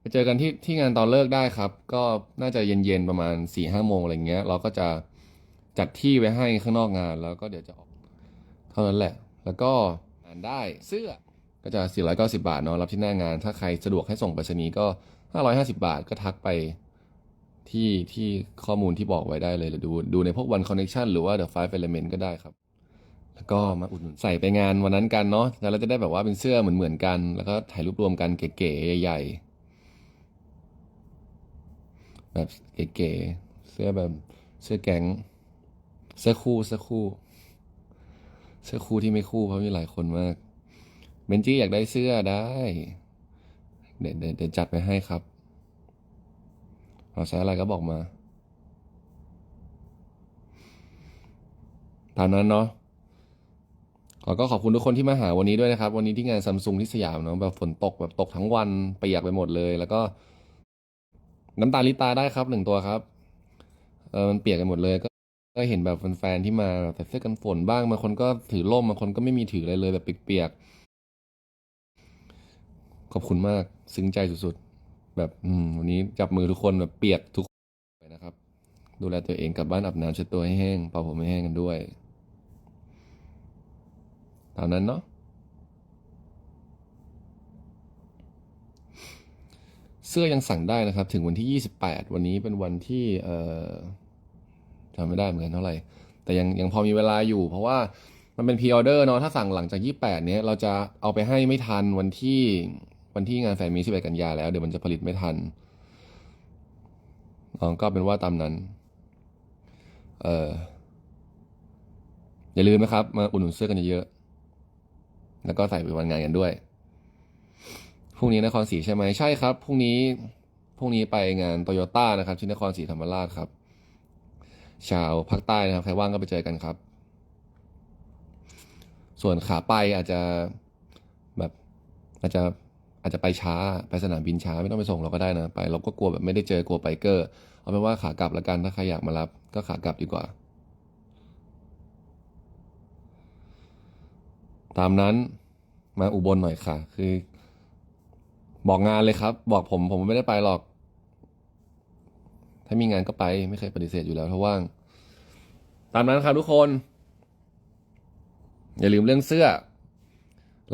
ไปเจอกันที่ที่งานตอนเลิกได้ครับ ก็น่าจะเย็นๆประมาณสี่ห้าโมงอะไรเงี้ย เราก็จะจัดที่ไว้ให้ข้างนอกงานแล้วก็เดี๋ยวจะออกเท่านั้นแหละ แล้วก็อ่านได้เสื้อก็จะ 490 บาทเนาะรับที่หน้างาน ถ้าใครสะดวกให้ส่งไปรษณีย์ก็ 550 บาทก็ทักไปที่ที่ข้อมูลที่บอกไว้ได้เลยหรือดูดูในพวก One Connection หรือว่า The Five Element ก็ได้ครับ แล้วก็มาอุดหนุนใส่ไปงานวันนั้นกันเนาะแล้วเราจะได้แบบว่าเป็นเสื้อเหมือนเหมือนๆกัน แล้วก็ถ่ายรูปรวมกันเก๋ๆใหญ่ๆ แบบเก๋ๆเสื้อแบบเสื้อแก๊งเสื้อคู่เสื้อคู่ เสื้อคู่ที่ไม่คู่เพราะมีหลายคนมากเบนจี้อยากได้เสื้อได้ เดี๋ยวเดี๋ยวเดี๋ยวจัดไปให้ครับเราใช้อะไรก็บอกมาตามนั้นเนาะขอก็ขอบคุณทุกคนที่มาหาวันนี้ด้วยนะครับ วันนี้ที่งานซัมซุงที่สยามเนาะแบบฝนตกแบบตกทั้งวันเปียกไปหมดเลย แล้วก็ น้ำตาลิตาได้ครับหนึ่งตัวครับ เออมันเปียกกันหมดเลยก็ก็เห็นแบบแฟนๆที่มาแบบใส่เสื้อกันฝนบ้างบางคนก็ถือร่มบางคนก็ไม่มีถืออะไรเลยแบบเปียกๆขอบคุณมากซึ้งใจสุดๆแบบอืมวันนี้จับมือทุกคนแบบเปียกทุกคนเลยนะครับ ดูแลตัวเองกลับบ้านอาบน้ำเช็ดตัวให้แห้งเป่าผมให้แห้งกันด้วยตามนั้นเนาะ เสื้อยังสั่งได้นะครับ ถึงวันที่ 28 วันนี้เป็นวันที่เอ่อจำไม่ได้เหมือนกันเท่าไหร่ แต่ยังยังพอมีเวลาอยู่ เพราะว่ามันเป็นพ r ออเดอร์เนาะถ้าสั่งหลังจาก 28 เนี้ยเราจะเอาไปให้ไม่ทันวันที่วันที่งานแฟนมี11กันยาแล้ว เดี๋ยวมันจะผลิตไม่ทันอ๋อก็เป็นว่าตามนั้น เอออย่าลืมนะครับ มาอุดหนุนเสื้อกันเยอะๆแล้วก็ใส่ไปวันงานกันด้วย พรุ่งนี้นครศรีใช่ไหมใช่ครับพรุ่งนี้พรุ่งนี้ไปงานโตโยต้านะครับที่นครศรีธรรมราชครับ ชาวภาคใต้นะครับใครว่างก็ไปเจอกันครับ ส่วนขาไปอาจจะแบบอาจจะอาจจะไปช้าไปสนามบินช้าไม่ต้องไปส่งเราก็ได้นะไปเราก็กลัวแบบไม่ได้เจอกลัวไปเกอร์ เอาเป็นว่าขากลับล้วกันถ้าใครอยากมารับ ก็ขากลับดีกว่า ตามนั้นมาอุบลหน่อยค่ะ คือ บอกงานเลยครับ บอกผมผมไม่ได้ไปหรอก ถ้ามีงานก็ไป ไม่เคยปฏิเสธอยู่แล้วถ้าว่าง ตามนั้นครับทุกคน อย่าลืมเรื่องเสื้อ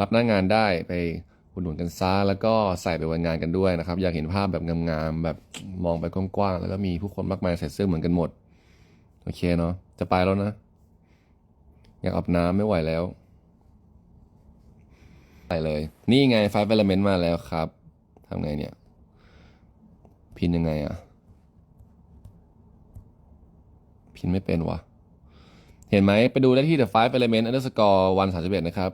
รับหน้างานได้ไปอุดหนุนกันซ่าแล้วก็ใส่ไปวันงานกันด้วยนะครับ อยากเห็นภาพแบบงามๆแบบมองไปกว้างๆแล้วก็มีผู้คนมากมายใส่เสื้อเหมือนกันหมด โอเคเนาะจะไปแล้วนะ อยากอาบน้ำไม่ไหวแล้วไปเลย นี่ไงไฟเ e ลเมนต์มาแล้วครับ ทำไงเนี่ย พินยังไงอะพินไม่เป็นวะเห็นไหมไปดูได้ที่ The Five Element Underscore วัน31นะครับ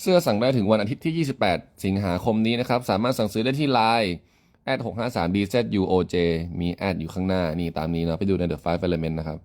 เสื้อสั่งได้ถึงวันอาทิตย์ที่ 28 สิงหาคมนี้นะครับ สามารถสั่งซื้อได้ที่ Line แอด653 DZUOJ มีแอดอยู่ข้างหน้า นี่ตามนี้นะไปดูใน The Five Element นะครับ